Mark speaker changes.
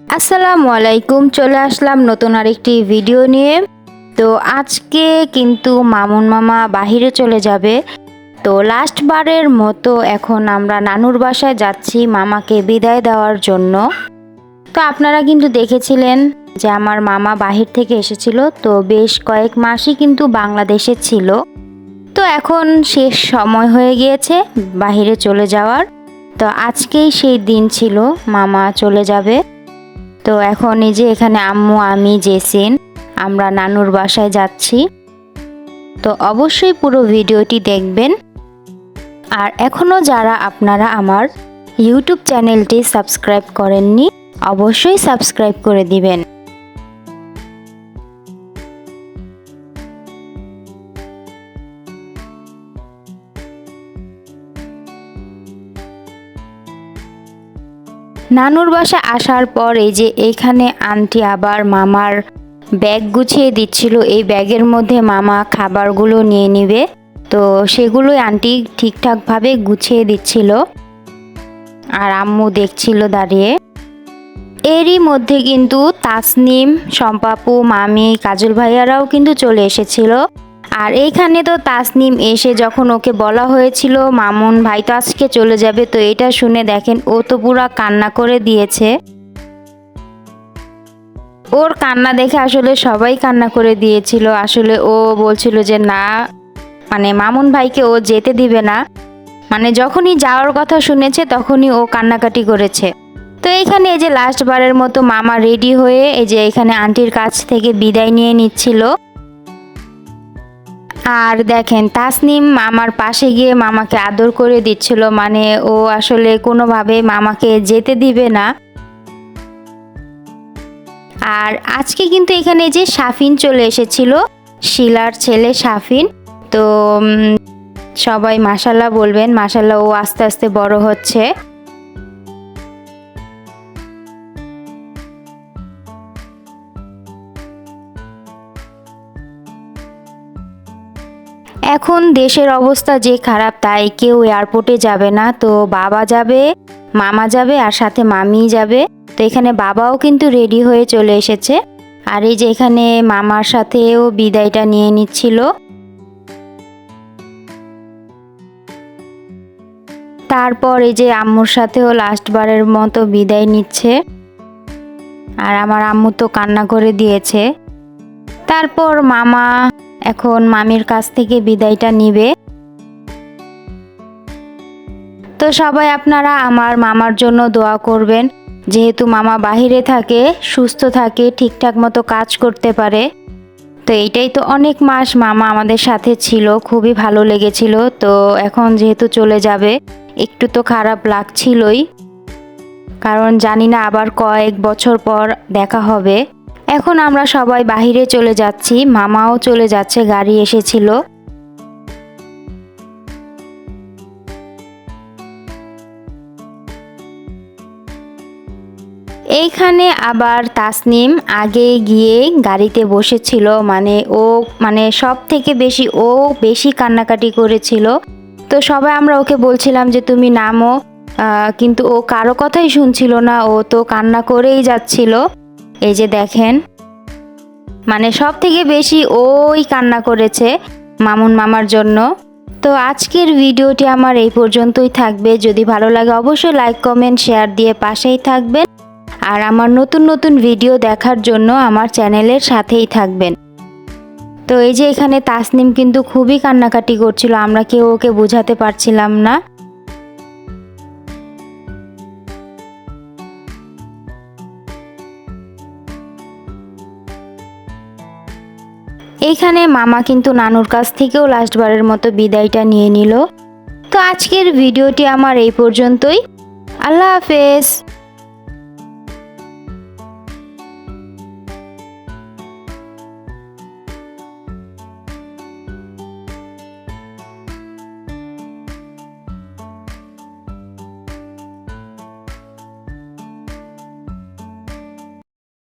Speaker 1: আসসালামু আলাইকুম, চলে আসলাম নতুন আরেকটি ভিডিও নিয়ে। তো আজকে কিন্তু মামুন মামা বাহিরে চলে যাবে। তো লাস্ট বারের মতো এখন আমরা নানুর বাসায় যাচ্ছি মামাকে বিদায় দেওয়ার জন্য। তো আপনারা কিন্তু দেখেছিলেন যে আমার মামা বাহির থেকে এসেছিল, তো বেশ কয়েক মাসই কিন্তু বাংলাদেশে ছিল। তো এখন শেষ সময় হয়ে গিয়েছে বাহিরে চলে যাওয়ার। তো আজকেই সেই দিন ছিল, মামা চলে যাবে। তো এখন এই যে এখানে আম্মু, আমি, জেসিন, আমরা নানুর বাসায় যাচ্ছি। তো অবশ্যই পুরো ভিডিওটি দেখবেন। আর এখনও যারা আপনারা আমার ইউটিউব চ্যানেলটি সাবস্ক্রাইব করেননি, অবশ্যই সাবস্ক্রাইব করে দিবেন। নানুর বাসা আসার পর এই যে এইখানে আন্টি আবার মামার ব্যাগ গুছিয়ে দিচ্ছিল, এই ব্যাগের মধ্যে মামা খাবারগুলো নিয়ে নিবে। তো সেগুলোই আন্টি ঠিকঠাকভাবে গুছিয়ে দিচ্ছিল। আর আম্মু দেখছিল দাঁড়িয়ে। এরই মধ্যে কিন্তু তাসনিম সম্পাপু মামি, কাজল ভাইয়ারাও কিন্তু চলে এসেছিল। আর এইখানে তো তাসনিম এসে যখন ওকে বলা হয়েছিল, মামুন, ভাই তো আজকে চলে যাবে। তো এটা শুনে দেখেন, ও তো পুরা কান্না করে দিয়েছে। ওর কান্না দেখে আসলে সবাই কান্না করে দিয়েছিল। আসলে ও বলছিল যে, না মানে মামুন ভাইকে ও যেতে দিবে না। মানে যখনই যাওয়ার কথা শুনেছে, তখনই ও কান্নাকাটি করেছে। তো এইখানে এই যে লাস্ট বারের মতো মামা রেডি হয়ে এই যে এখানে আন্টির কাছ থেকে বিদায় নিয়ে নিচ্ছিল। আর দেখেন, তাসনিম মামার পাশে গিয়ে মামাকে আদর করে দিচ্ছিল। মানে ও আসলে কোনোভাবে মামাকে যেতে দিবে না। আর আজকে কিন্তু এখানে যে সাফিন চলে এসেছিল, শিলার ছেলে সাফিন, তো সবাই মাসাল্লাহ বলবেন মাসাল্লাহ ও আস্তে আস্তে বড় হচ্ছে। এখন দেশের অবস্থা যে খারাপ, তাই কেউ এয়ারপোর্টে যাবে না। তো বাবা যাবে, মামা যাবে, আর সাথে মামি যাবে। তো এখানে বাবাও কিন্তু রেডি হয়ে চলে এসেছে। আর এই যে এখানে মামার সাথেও বিদায়টা নিয়ে নিচ্ছিল। তারপর এই যে আম্মুর সাথেও লাস্ট বারের মতো বিদায় নিচ্ছে। আর আমার আম্মু তো কান্না করে দিয়েছে। তারপর মামা এখন মামির কাছ থেকে বিদায়টা নিবে। তো সবাই আপনারা আমার মামার জন্য দোয়া করবেন। যেহেতু মামা বাহিরে থাকে, সুস্থ থাকে, ঠিকঠাক মতো কাজ করতে পারে। তো এইটাই তো অনেক মাস মামা আমাদের সাথে ছিল, খুবই ভালো লেগেছিল। তো এখন যেহেতু চলে যাবে, একটু তো খারাপ লাগছিলই। কারণ জানি না আবার কয়েক বছর পর দেখা হবে। এখন আমরা সবাই বাহিরে চলে যাচ্ছি। মামাও চলে যাচ্ছে, গাড়ি এসেছিল। এইখানে আবার তাসনিম আগে গিয়ে গাড়িতে বসেছিল মানে ও মানে সব থেকে বেশি ও বেশি কান্নাকাটি করেছিল। তো সবাই আমরা ওকে বলছিলাম যে, তুমি নামো। কিন্তু ও কারও কথাই শুনছিল না, ও তো কান্না করেই যাচ্ছিল। এই যে দেখেন মানে সব থেকে বেশি ওই কান্না করেছে মামুন মামার জন্য। তো আজকের ভিডিওটি আমার এই পর্যন্তই থাকবে। যদি ভালো লাগে অবশ্যই লাইক কমেন্ট শেয়ার দিয়ে পাশেই থাকবেন। আর আমার নতুন নতুন ভিডিও দেখার জন্য আমার চ্যানেলের সাথেই থাকবেন। তো এই যে এখানে তাসনিম কিন্তু খুবই কান্নাকাটি করছিল, আমরা কেউ ওকে বোঝাতে পারছিলাম না। এইখানে মামা কিন্তু নানুর কাছ থেকেও লাস্টবারের মতো বিদায়টা নিয়ে নিল। তো আজকের ভিডিওটি আমার এই পর্যন্তই। আল্লাহ হাফেজ।